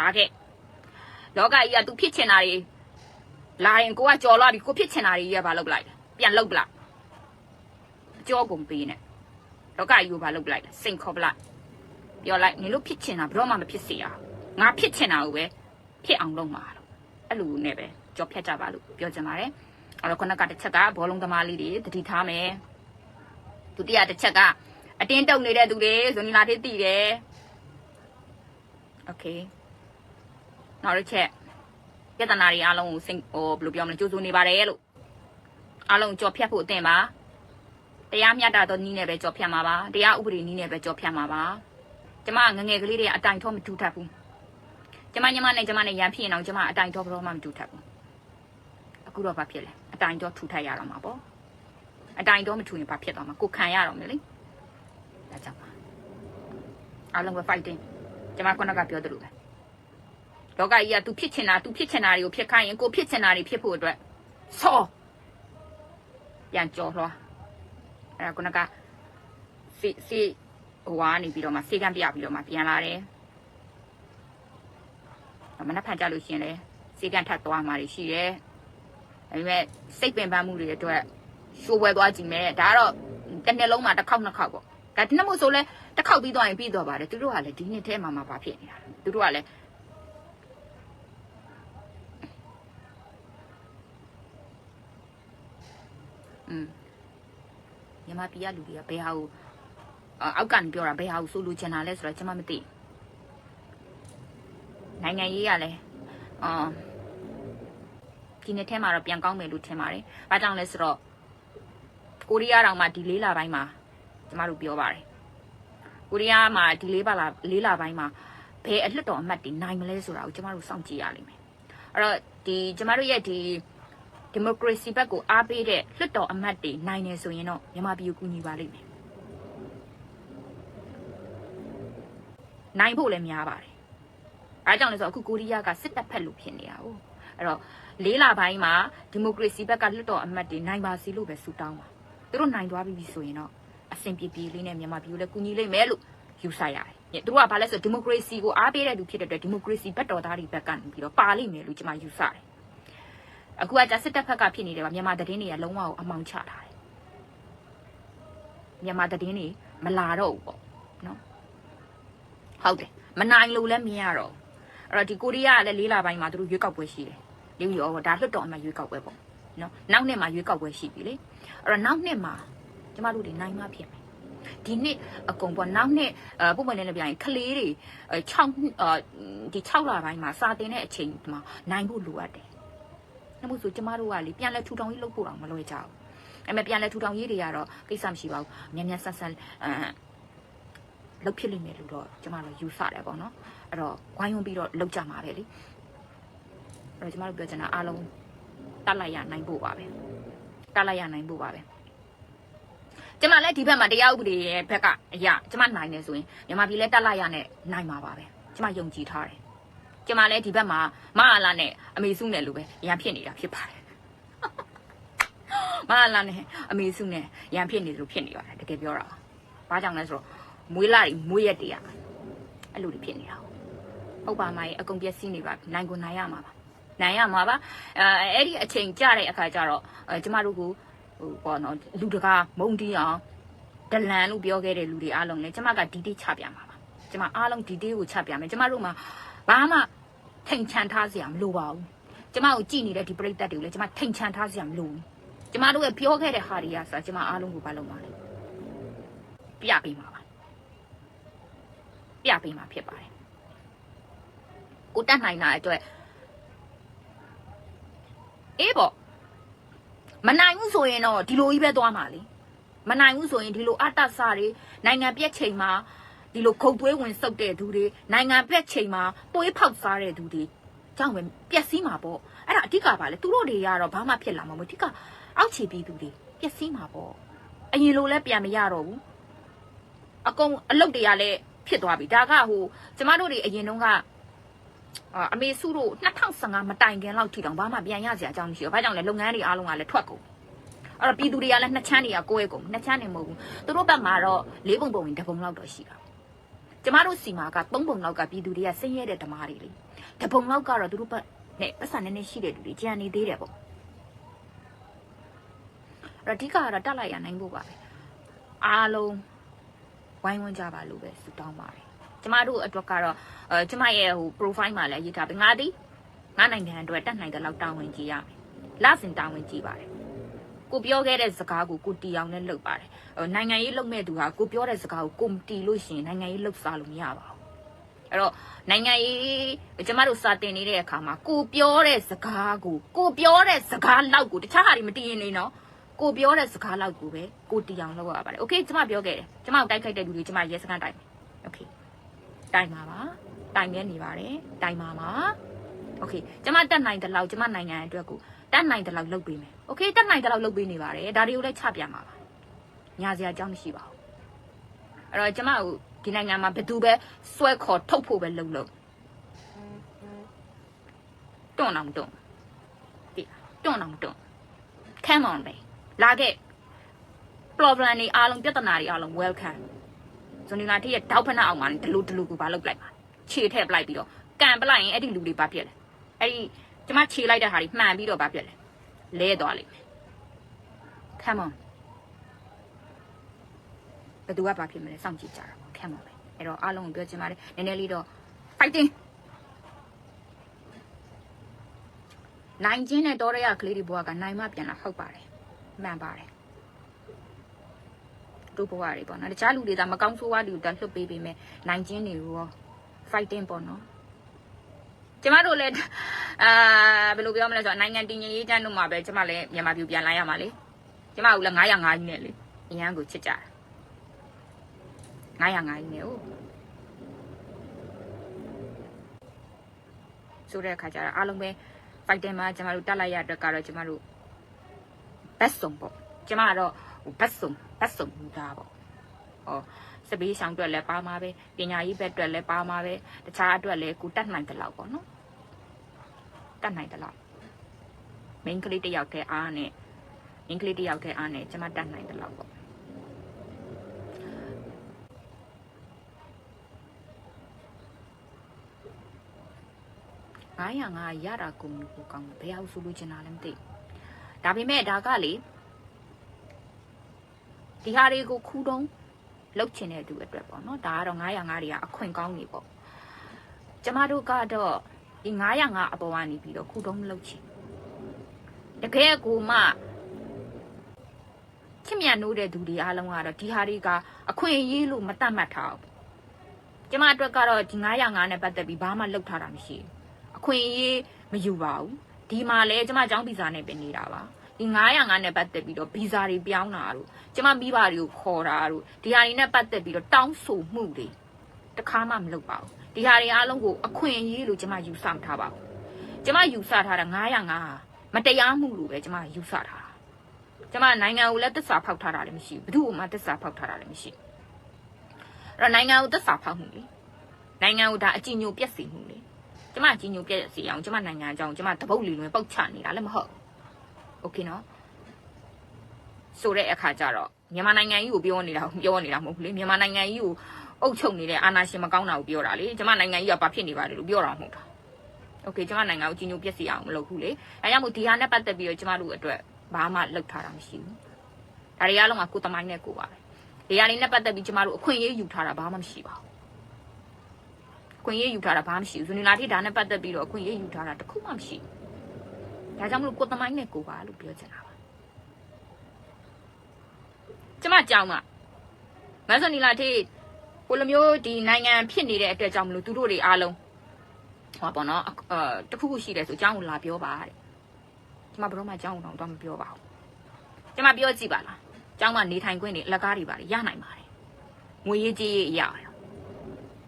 လာခဲ့ လောကကြီးက तू ဖြစ်ချင်တာတွေလာရင်ကိုကကြော်လာပြီကိုဖြစ်ချင်တာတွေကြီးကဘာလုပ်ပလိုက်လဲပြန်လုပ်ပလိုက်အကြောကုန်ပေးနေလောကကြီးကိုဘာလုပ်ပလိုက်လဲစိန်ခေါ်ပလိုက်ပြောလိုက်နင်တို့ဖြစ်ချင်တာဘယ်တော့မှမဖြစ်စေရငါဖြစ်ချင်တာကိုပဲဖြစ်အောင်လုပ်မှာလို့အဲ့လိုနဲ့ပဲကြော်ဖြတ်ကြပါလို့ပြောချင်ပါတယ်အဲ့တော့ခုနကတစ်ချက်ကဘောလုံးသမားလေးတွေတတိထားမယ်ဒုတိယတစ်ချက်ကအတင်းတုံနေတဲ့သူတွေဇွန်နီလာသေးတည်တယ်โอเค နောက်တစ်ချက်ပြဿနာတွေအားလုံးကိုစိတ်ဟိုဘယ်လိုပြောမလဲကြိုးစိုးနေပါတယ်လို့အားလုံးကြော်ဖြတ်ဖို့အသင့်ပါတရားမျှတသောနည်းနဲ့ပဲကြော်ဖြတ်မှာပါတရားဥပဒေနည်းနဲ့ပဲကြော်ဖြတ်မှာပါကျမငငယ်ကလေးတွေအတိုင်ထောမထူထပ်ဘူးကျမညီမနဲ့ကျမနဲ့ရန်ဖြစ်ရင်တော့ကျမအတိုင်ထောဘယ်တော့မှမထူထပ်ဘူးအခုတော့ဘာဖြစ်လဲအတိုင်ထောထူထပ်ရတော့မှာပေါ့အတိုင်ထောမထူရင်ဘာဖြစ်သွားမှာကိုခံရတော့မယ်လေဒါကြောင့်ပါအားလုံးပဲ fighting ကျမခုနကပြောသလိုပဲ လောကကြီးက तू ဖြစ်ချင်တာ तू ဖြစ်ချင်တာတွေကိုဖြစ်ခိုင်းရင်ကိုဖြစ်ချင်တာတွေဖြစ်ဖို့အတွက်ဆောပြန်ကြော်လွှာအဲ့ဒါခုနကစီစီဟိုကနေပြီးတော့မှစေကံပြပြီးတော့မှပြန်လာတယ်မနက်ဖြန်ကြလို့ရှိရင်လေစေကံထပ်သွားမှာရှိတယ်ဒါပေမဲ့စိတ်ပင်ပန်းမှုတွေအတွက်ရှိုးပွဲသွားကြည့်မယ်ဒါကတော့တစ်နေ့လုံးမှာတစ်ခေါက်နှစ်ခေါက်ပေါ့ဒါတနမို့ဆိုလဲတစ်ခေါက်ပြီးသွားရင်ပြီးသွားပါတယ်သူတို့ကလည်းဒီနှစ်ထဲမှာမှဘာဖြစ်နေတာလဲသူတို့ကလည်း อืมမြန်မာပြည်ကလူတွေကဘယ်ဟာကိုအောက်ကန်ပြောတာဘယ်ဟာကိုဆိုလိုချင်တာလဲဆိုတော့ကျွန်မမသိနိုင်ငံရေးကလည်းအာဒီနှစ်ထဲမှာတော့ပြန်ကောင်းမယ်လို့ထင်ပါတယ်။ဘာကြောင့်လဲဆိုတော့ကိုရီးယားတောင်မှဒီလေးလပိုင်းမှာကျမတို့ပြောပါတယ်။ကိုရီးယားမှာဒီလေးပါလာလေးလပိုင်းမှာဘယ်အလွတ်တော်အမတ်တွေနိုင်မလဲဆိုတာကိုကျမတို့စောင့်ကြည့်ရလိမ့်မယ်။အဲ့တော့ဒီကျမတို့ရဲ့ဒီ ဒီမိုကရေစီဘက်ကိုအားပေးတဲ့လွတ်တော်အမတ်တွေနိုင်နေဆိုရင်တော့မြန်မာပြည်ကိုကူညီပါလိမ့်မယ်။နိုင်ဖို့လည်းများပါတယ်။အဲဒါကြောင့်လဲဆိုတော့အခုကိုရီးယားကစစ်တပ်ဖက်လို့ဖြစ်နေတာ哦။အဲ့တော့လေးလပိုင်းမှာဒီမိုကရေစီဘက်ကလွတ်တော်အမတ်တွေနိုင်ပါစီလို့ပဲဆုတောင်းပါ။သူတို့နိုင်သွားပြီဆိုရင်တော့အဆင်ပြေပြေလေးနဲ့မြန်မာပြည်ကိုလည်းကူညီလိမ့်မယ်လို့ယူဆရတယ်။သူတို့ကဘာလဲဆိုဒီမိုကရေစီကိုအားပေးတဲ့သူဖြစ်တဲ့အတွက်ဒီမိုကရေစီဘက်တော်သားတွေဘက်ကနေပြီးတော့ပါလိမ့်မယ်လို့ကျွန်မယူဆတယ်။ အခုကကြာစစ်တပ်ဖက်ကဖြစ်နေတယ်ကမြန်မာသတင်းတွေကလုံးဝအမောင်ချထားတယ်။မြန်မာသတင်းတွေမလာတော့ဘူးပေါ့နော်။ဟုတ်တယ်မနိုင်လို့လည်းမရတော့ဘူးအဲ့တော့ဒီကိုရီးယားကလည်းလေးလပိုင်းမှာသူတို့ရွေးကောက်ပွဲရှိတယ်။လေးရောဒါလွတ်တော်အမှရွေးကောက်ပွဲပေါ့နော်။နောက်နှစ်မှာရွေးကောက်ပွဲရှိပြီလေ။အဲ့တော့နောက်နှစ်မှာကျမတို့တွေနိုင်မှဖြစ်မယ်။ဒီနှစ်အကုန်ပေါ့နောက်နှစ်အဲပုံမှန်လည်းလည်းပြရင်ကလေးတွေအဲ6အာဒီ6လပိုင်းမှာစာတင်တဲ့အချိန်မှာနိုင်ဖို့လိုအပ်တယ်။ နောက်မို့ဆိုကျမတို့ကလေပြန်လဲထူထောင်ရေးလုပ်ဖို့တော့မလွယ်ကြဘူး။အဲ့မဲ့ပြန်လဲထူထောင်ရေးတွေကတော့ကိစ္စမရှိပါဘူး။မြန်မြန်ဆန်ဆန်အဲလုပ်ဖြစ်လိမ့်မယ်လို့တော့ကျမတို့ယူဆတယ်ပေါ့နော်အဲ့တော့ဝိုင်းဝန်းပြီးတော့လုပ်ကြမှာပဲလေအဲ့တော့ကျမတို့ပြောချင်တာအားလုံးတတ်လိုက်ရနိုင်ဖို့ပါပဲတတ်လိုက်ရနိုင်ဖို့ပါပဲကျမလည်းဒီဘက်မှာတရားဥပဒေရဲ့ဘက်ကအရာကျမနိုင်နေဆိုရင်မြန်မာပြည်လည်းတတ်လိုက်ရနဲ့နိုင်မှာပါပဲကျမယုံကြည်ထားတယ် ကျမလည်းဒီဘက်မှာမဟာလာနဲ့အမေစုနဲ့လိုပဲရန်ဖြစ်နေတာဖြစ်ပါတယ်မဟာလာနဲ့အမေစုနဲ့ရန်ဖြစ်နေတယ်လို့ဖြစ်နေပါတယ်တကယ်ပြောတာဘာကြောင့်လဲဆိုတော့မွေးလာတွေမွေးရက်တွေကအဲ့လိုတွေဖြစ်နေတာဟုတ်ပါမကြီးအကုန်ပြည့်စည်နေပါပြီနိုင်ကိုနိုင်ရမှာပါနိုင်ရမှာပါအဲအဲ့ဒီအချိန်ကြတဲ့အခါကျတော့အဲကျမတို့ကဟိုပေါ့နော်လူတကာမုံတီးအောင်ဒလန်လို့ပြောခဲ့တဲ့လူတွေအားလုံးလည်းကျမကဒီတိချပြမှာပါကျမအားလုံးဒီတိကိုချပြမယ်ကျမတို့မှာဘာမှ ထိန်ချန်ထားစရာမလိုပါဘူးကျမကိုကြည်နေတဲ့ဒီပရိသတ်တွေကိုလည်းကျမထိန်ချန်ထားစရာမလိုဘူးကျမတို့ရဲ့ပြောခဲ့တဲ့ဟာတွေကဆိုကျမအားလုံးကိုဘာလုပ်မှာလဲပြပေးမှာပါပြပေးမှာဖြစ်ပါတယ်ကိုတတ်နိုင်တာအတွက်အေးပေါ့မနိုင်ဘူးဆိုရင်တော့ဒီလိုကြီးပဲသွားမှာလေမနိုင်ဘူးဆိုရင်ဒီလိုအတ္တဆတွေနိုင်ငံပြက်ချိန်မှာ ဒီလိုခုတ်သွေးဝင်စုပ်တဲ့သူတွေနိုင်ငံပြက်ချိန်မှာပွေးဖောက်စားတဲ့သူတွေကြောင့်ပဲပျက်စီးမှာပေါ့အဲ့ဒါအဓိကပါလေသူတို့တွေကတော့ဘာမှဖြစ်လာမှာမဟုတ်အဓိကအောက်ခြေပြည်သူတွေပျက်စီးမှာပေါ့အရင်လိုလဲပြန်မရတော့ဘူးအကုန်အလုတ်တွေကလည်းဖြစ်သွားပြီဒါကဟိုကျမတို့တွေအရင်တုန်းကအာအမေစုတို့2015မတိုင်ခင်လောက်ထိတောင်ဘာမှပြန်ရစရာအကြောင်းမရှိဘူး။ဘာကြောင့်လဲလုပ်ငန်းတွေအားလုံးကလည်းထွက်ကုန်။အဲ့တော့ပြည်သူတွေကလည်းနှစ်ချမ်းတွေကကိုယ်ကုန်နှစ်ချမ်းနေမဟုတ်ဘူး။သူတို့ဘက်မှာတော့လေးပုံပုံရင်တစ်ပုံလောက်တော့ရှိတာ။ ကျကျမတို့စီမာကသုံးပုံလောက်ကပြည်သူတွေကဆင်းရဲတဲ့ဓမားတွေလေတပုံလောက်ကတော့သူတို့ဘက်နဲ့ပတ်စံနေနေရှိတဲ့လူတွေကြံနေသေးတယ်ပေါ့အဲ့တော့အဓိကကတော့တက်လိုက်ရနိုင်ဖို့ပါပဲအားလုံးဝိုင်းဝန်းကြပါလို့ပဲဆုတောင်းပါတယ်ကျမတို့အတွက်ကတော့အဲကျမရဲ့ဟို profile မှာလည်းရေးထားပြီငါသည်ငါနိုင်ငံအတွက်တက်နိုင်တဲ့လောက်တာဝန်ကြီးရမယ်လစဉ်တာဝန်ကြီးပါတယ် ကိုပြောခဲ့တဲ့စကားကိုကိုတီအောင်နဲ့လုပ်ပါတယ်နိုင်ငံရေးလုပ်မဲ့သူဟာကိုပြောတဲ့စကားကိုကိုတီလို့ရှိရင်နိုင်ငံရေးလုပ်စားလို့မရပါဘူးအဲ့တော့နိုင်ငံရေးကျမတို့စာတင်နေတဲ့အခါမှာကိုပြောတဲ့စကားကိုကိုပြောတဲ့စကားလောက်ကိုတခြားဟာတွေမတည်ရင်နေနော်ကိုပြောတဲ့စကားလောက်ကိုပဲကိုတီအောင်လုပ်ရပါတယ်။ Okay ကျမပြောခဲ့တယ်။ကျမကိုတိုက်ခိုက်တဲ့လူတွေကျမရဲစခန်းတိုက်မယ်။ Okay တိုက်ပါပါ။တိုင်နေနေပါတယ်။တိုင်ပါပါ။ Okay ကျမတက်နိုင်တဲ့လောက်ကျမနိုင်ငံအတွက်ကို တက်နိုင်တဲ့လောက်လုပ်ပေးမယ်โอเคတက်နိုင်တဲ့လောက်လုပ်ပေးနေပါတယ်ဒါတွေကိုလည်းချပြမှာပါညာစရာအကြောင်းမရှိပါဘူးအဲ့တော့ကျမကိုဒီနိုင်ငံမှာဘယ်သူပဲစွဲခေါ်ထုတ်ဖို့ပဲလုပ်လို့တွန်းအောင်တွန်းဒီတွန်းအောင်တွန်း come on ပဲလာခဲ့ problem တွေအားလုံးပြဿနာတွေအားလုံး welcome ဇွန်နီလာတိရဲ့တောက်ဖက်နှက်အောင်မှာဒလူဒလူကိုဘာလုပ်လိုက်ပါခြေထည့်ပလိုက်ပြီးတော့ကန်ပလိုက်ရင်အဲ့ဒီလူတွေဘာပြက်လဲအဲ့ဒီ ကျမခြေလိုက်တဲ့ဟာတွေမှန်ပြီးတော့ဘာပြက်လဲလဲသွားလိမ့်မယ် come on ဘယ်သူကဘာဖြစ်မလဲစောင့်ကြည့်ကြတာပေါ့ come on ပဲအဲ့တော့အားလုံးကိုပြောချင်ပါတယ်နည်းနည်းလေးတော့ fighting နိုင်ချင်းနဲ့တော်ရရကလေးတွေဘဝကနိုင်မပြန်လာဟုတ်ပါတယ်မှန်ပါတယ်တို့ဘဝတွေပေါ့နော်တခြားလူတွေဒါမကောင်းဆိုးဝါးတွေကိုဒါလှုပ်ပေးပေးမယ်နိုင်ချင်းတွေရော fighting ပေါ့နော် ကျမတို့လည်းအာဘယ်လိုပြောမလဲဆိုတော့နိုင်ငံတည်ငြိမ်ရေးချမ်းတို့မှာပဲကျမလည်းမြန်မာပြည်ပြန်လာရမှာလေကျမကလည်း905ကြီးနဲ့လေအရန်ကိုချစ်ကြတာ905ကြီးနဲ့ဟုတ်ဆိုတဲ့အခါကျတော့အားလုံးပဲ fighting မှာကျမတို့တက်လိုက်ရအတွက်ကတော့ကျမတို့ best ဆုံးပေါ့ကျမကတော့ best ဆုံး best ဆုံးမူသားပေါ့ ဟောစပေးဆောင်အတွက်လည်းပါမှာပဲပညာရေးဘက်အတွက်လည်းပါမှာပဲတခြားအတွက်လည်းကိုတတ်နိုင်တဲ့လောက်ပေါ့နော်တတ်နိုင်တဲ့လောက် main ကလေးတစ်ယောက်တည်းအားနဲ့ main ကလေးတစ်ယောက်တည်းအားနဲ့ကျမတတ်နိုင်တဲ့လောက်ပေါ့900ငါရတာကုန်ကိုကောင်းဘယ်အောင်ဆိုလို့ချင်တာလဲမသိဘူးဒါပေမဲ့ဒါကလေဒီဟာတွေကိုခူးတုံး လှုပ်ချင်တဲ့သူအတွက်ပေါ့နော်ဒါကတော့905တွေကအခွင့်ကောင်းနေပေါ့ကျမတို့ကတော့ဒီ905အပေါ်ကနေပြီးတော့ခူးတုံးမလှုပ်ချင်တကယ်ကိုမှချစ်မြတ်နိုးတဲ့သူတွေအားလုံးကတော့ဒီဟာတွေကအခွင့်အရေးလို့မတတ်မှတ်ထားဘူးကျမအတွက်ကတော့ဒီ905နဲ့ပတ်သက်ပြီးဘာမှလှုပ်ထားတာမရှိဘူးအခွင့်အရေးမယူပါဘူးဒီမှာလဲကျမចောင်းဗီဇာနဲ့ပဲနေတာပါ ဒီ905နဲ့ပတ်သက်ပြီးတော့ဗီဇာတွေပြောင်းတာတို့ကျမမိဘတွေကိုခေါ်တာတို့ဒီဟာတွေနဲ့ပတ်သက်ပြီးတော့တောင်းဆိုမှုတွေတခါမှမလုပ်ပါဘူးဒီဟာတွေအားလုံးကိုအခွင့်အရေးလို့ကျမယူဆမထားပါဘူးကျမယူဆထားတာ905ဟာမတရားမှုလို့ပဲကျမယူဆထားတာကျမနိုင်ငံကိုလည်းတစ္ဆာဖောက်ထားတာလည်းမရှိဘူးဘယ်သူ့ကိုမှတစ္ဆာဖောက်ထားတာလည်းမရှိအဲ့တော့နိုင်ငံကိုတစ္ဆာဖောက်မှုလေနိုင်ငံကိုဒါအကြည်ညိုပြက်စီမှုလေကျမအကြည်ညိုပြက်စီအောင်ကျမနိုင်ငံအကြောင်းကျမတပုတ်လီလွင်ပုတ်ချနေတာလည်းမဟုတ် โอเคနော်ဆိုတဲ့အခါကျတော့မြန်မာနိုင်ငံကြီးကိုပြောနေတာပြောနေတာမဟုတ်ဘူးလေမြန်မာနိုင်ငံကြီးကိုအုပ်ချုပ်နေတဲ့အာဏာရှင်မကောင်းတာကိုပြောတာလေကျမနိုင်ငံကြီးကဘာဖြစ်နေပါလဲလို့ပြောတာမဟုတ်တာโอเคကျမနိုင်ငံကိုကြီးညိုပြက်စီအောင်မလုပ်ဘူးလေအဲကြောင့်မို့ဒီဟာနဲ့ပတ်သက်ပြီးတော့ကျမတို့အတွက်ဘာမှလုပ်ထားတာမရှိဘူးဒါတွေအားလုံးကကိုယ်တမိုင်းနဲ့ကိုပါပဲဒီဟာလေးနဲ့ပတ်သက်ပြီးကျမတို့အခွင့်အရေးယူထားတာဘာမှမရှိပါဘူးအခွင့်အရေးယူထားတာဘာမှမရှိဘူးဇူနီလာတိဒါနဲ့ပတ်သက်ပြီးတော့အခွင့်အရေးယူထားတာတခုမှမရှိဘူး ဒါကြောင့်မလို့ကိုယ်တမိုင်းနဲ့ကိုပါလို့ပြောချင်တာပါကျမကြောင်းကမဆနီလာတိကိုလိုမျိုးဒီနိုင်ငံဖြစ်နေတဲ့အတွက်ကြောင့်မလို့သူတို့တွေအားလုံးဟောပေါ့နော်အဲတခုခုရှိတယ်ဆိုအကြောင်းကိုလာပြောပါတဲ့ကျမဘယ်တော့မှအကြောင်းကိုတော့တော့မပြောပါဘူးကျမပြောကြည့်ပါလားအကြောင်းကနေထိုင်ခွင့်တွေအလကားတွေပါရနိုင်ပါတယ်ငွေရေးကြေးရေးရအောင်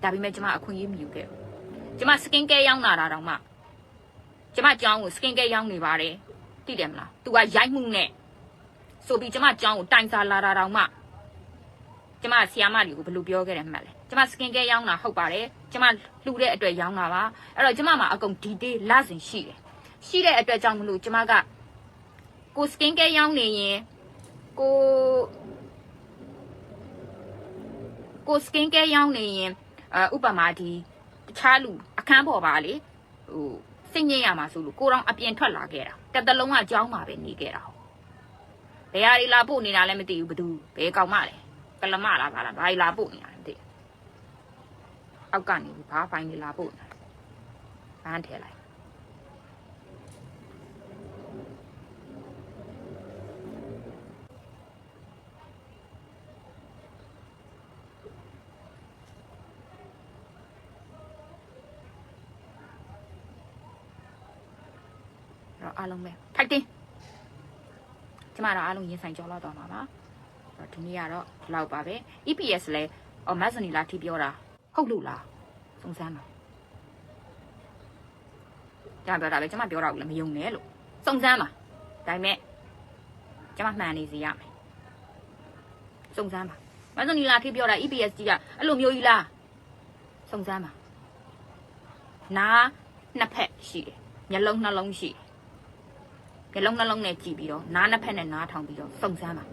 ဒါပေမဲ့ကျမအခွင့်အရေးမယူခဲ့ဘူးကျမစကင်ကဲရောင်းလာတာတော့မှ ကျမကြောင်းကိုစကင်ကဲရောင်းနေပါတယ်သိတယ်မလားသူကရိုက်မှုနဲ့ဆိုပြီးကျမကြောင်းကိုတိုင်စာလာတာတော့မှကျမဆီယာမတွေကိုဘယ်လိုပြောခဲ့တယ်မှတ်လဲကျမစကင်ကဲရောင်းတာဟုတ်ပါတယ်ကျမလှူတဲ့အတွက်ရောင်းတာပါအဲ့တော့ကျမမှာအကုန်ဒီတေးလစဉ်ရှိတယ်ရှိတဲ့အတွက်ကြောင့်မလို့ကျမကကိုစကင်ကဲရောင်းနေရင်ကိုကိုစကင်ကဲရောင်းနေရင်အဲဥပမာဒီတခြားလူအခန်းပေါ်ပါလေဟို စိတ်ငြိမ်ရမှာဆိုလို့ကိုတော်အပြင်ထွက်လာခဲ့တာတစ်တလုံးကကြောင်းမှာပဲနေခဲ့တာဟုတ်ဘယ်ဟာဒီလာပို့နေတာလည်းမသိဘူးဘသူဘယ်ကောင်မလဲကလမလားဘာလားဘာကြီးလာပို့နေတာလဲမသိဘူးအောက်ကနေဘာဖိုင်နေလာပို့နေတာဘာန်ထဲလိုက် တော့အားလုံးပဲထိုက်တင်ကျမတို့အားလုံးရင်ဆိုင်ကြောလောက်တော့မှာပါအဲ့တော့ဒီနေ့ကတော့ဒီလောက်ပါပဲ EPS လဲအော်မတ်စနီလာထိပြောတာဟုတ်လို့လားစုံစမ်းပါကျမပြောတာပဲကျမပြောတာကိုလည်းမယုံနဲ့လို့စုံစမ်းပါဒါပေမဲ့ကျမမှန်နေစီရမယ်စုံစမ်းပါမတ်စနီလာထိပြောတာ EPS ကြီးကအဲ့လိုမျိုးကြီးလားစုံစမ်းပါနားနှစ်ဖက်ရှိတယ်မျက်လုံးနှလုံးရှိတယ် မျက်လုံးနှလုံးနဲ့ကြည့်ပြီးတော့နားနှစ်ဖက်နဲ့နားထောင်ပြီးတော့စုံစမ်းပါ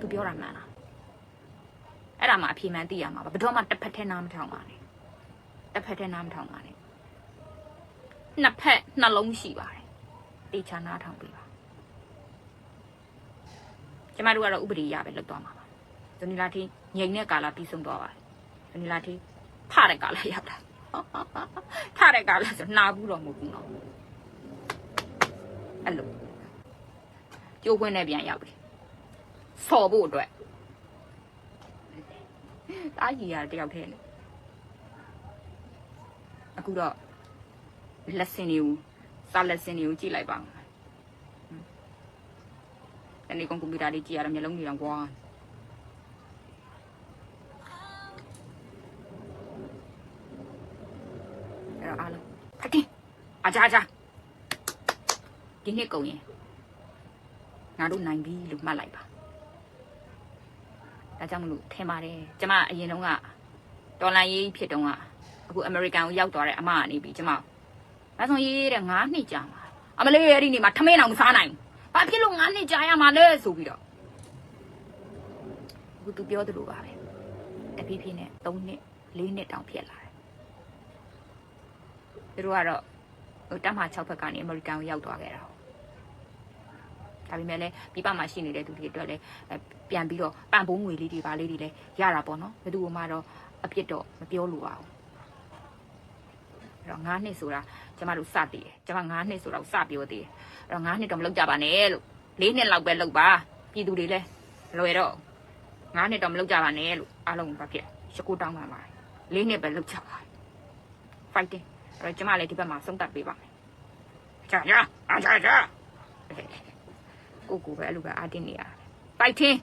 သူပြောတာမှန်လားအဲ့ဒါမှအဖြေမှန်သိရမှာပါဘယ်တော့မှတစ်ဖက်ထဲနားမထောင်ပါနဲ့တစ်ဖက်ထဲနားမထောင်ပါနဲ့နှစ်ဖက်နှလုံးရှိပါတယ်တေချာနားထောင်ပြီးပါကျမတို့ကတော့ဥပဒေရပဲလုပ်သွားမှာပါဇနီလာတီငြိမ်တဲ့ကာလပြီးဆုံးသွားပါတယ်ဇနီလာတီထတဲ့ကာလရောက်တာထတဲ့ကာလဆိုနှာဘူးတော့မဟုတ်ဘူးနော် အဲ့လိုကျိုးခွင်းနဲ့ပြန်ရောက်ပြီဆော်ဖို့အတွက်တားကြီးရတယောက်တည်းနဲ့အခုတော့လက်စင်တွေကိုစာလက်စင်တွေကိုကြည့်လိုက်ပါဦးတနေ့ကွန်ပျူတာလေးကြည့်ရတော့မျိုးလုံးတွေတော့ကွာအဲ့တော့အားလုံးဖတ်တင်အကြအကြ ဒီနှစ်ကုန်ရင်ငါတို့နိုင်ပြီလို့မှတ်လိုက်ပါဒါကြောင့်မလို့ထင်ပါတယ်ကျမအရင်တုန်းကဒေါ်လာရေးဖြစ်တုန်းကအခုအမေရိကန်ကိုရောက်သွားတဲ့အမကနေပြီးကျမမဆုံးရေးတဲ့9နှစ်ကြာမှာအမလေးအဲ့ဒီနေမှာထမင်းအောင်မစားနိုင်ဘူးဘာဖြစ်လို့9နှစ်ကြာရမှာလဲဆိုပြီးတော့အခုသူပြောသလိုပါပဲတဖြည်းဖြည်းနဲ့3နှစ်4နှစ်တောင်ဖြစ်လာတယ်သူတို့ကတော့ဟိုတက်မှ6ဘက်ကနေအမေရိကန်ကိုရောက်သွားခဲ့တာ ဒါပေမဲ့လည်းပြပမှာရှိနေတဲ့သူတွေအတွက်လည်းအဲပြန်ပြီးတော့ပံပိုးငွေလေးတွေပါလေးတွေလည်းရတာပေါ့နော်ဘယ်သူမှတော့အပြစ်တော့မပြောလို့ပါဘူးအဲ့တော့9နှစ်ဆိုတာကျမတို့စတည်တယ်ကျမ9နှစ်ဆိုတော့စပြောသေးတယ်အဲ့တော့9နှစ်တော့မလုပ်ကြပါနဲ့လို့4နှစ်လောက်ပဲလုပ်ပါပြည်သူတွေလည်းလွယ်တော့9နှစ်တော့မလုပ်ကြပါနဲ့လို့အားလုံးဘာဖြစ်ရှကူတောင်းပါပါ4နှစ်ပဲလုပ်ကြပါ fighting အဲ့တော့ကျမလည်းဒီဘက်မှာဆုံးသက်ပေးပါမယ်ကြာကြာအားကြာကြာ ကိုကိုပဲအဲ့လိုပဲအားတင်းနေရတယ်။ပိုက်ထင်း